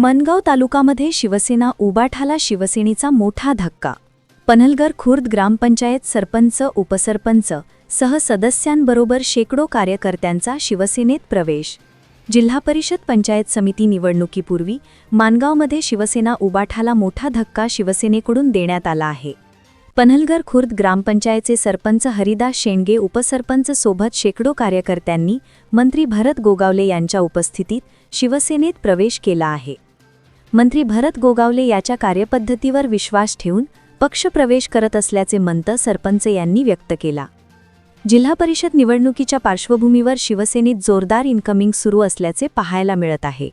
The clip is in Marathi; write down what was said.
मनगाव तालुकामध्ये शिवसेना उबाठाला शिवसेनेचा मोठा धक्का. पनलगर खुर्द ग्रामपंचायत सरपंच उपसरपंच सह सदस्यांबरोबर शेकडो कार्यकर्त्यांचा शिवसेनेत प्रवेश. जिल्हा परिषद पंचायत समिती निवडणुकीपूर्वी मानगावमध्ये शिवसेना उबाठाला मोठा धक्का शिवसेनेकडून देण्यात आला आहे. पनलगर खुर्द ग्रामपंचायतचे सरपंच हरिदास शेंडगे उपसरपंच सोबत शेकडो कार्यकर्त्यांनी मंत्री भरत गोगावले यांच्या उपस्थितीत शिवसेनेत प्रवेश केला आहे. मंत्री भरत गोगावले याच्या कार्यपद्धतीवर विश्वास ठेवून पक्षप्रवेश करत असल्याचे मंत सरपंच यांनी व्यक्त केला. जिल्हा परिषद निवडणुकीच्या पार्श्वभूमीवर शिवसेनेत जोरदार इन्कमिंग सुरू असल्याचे पाहायला मिळत आहे.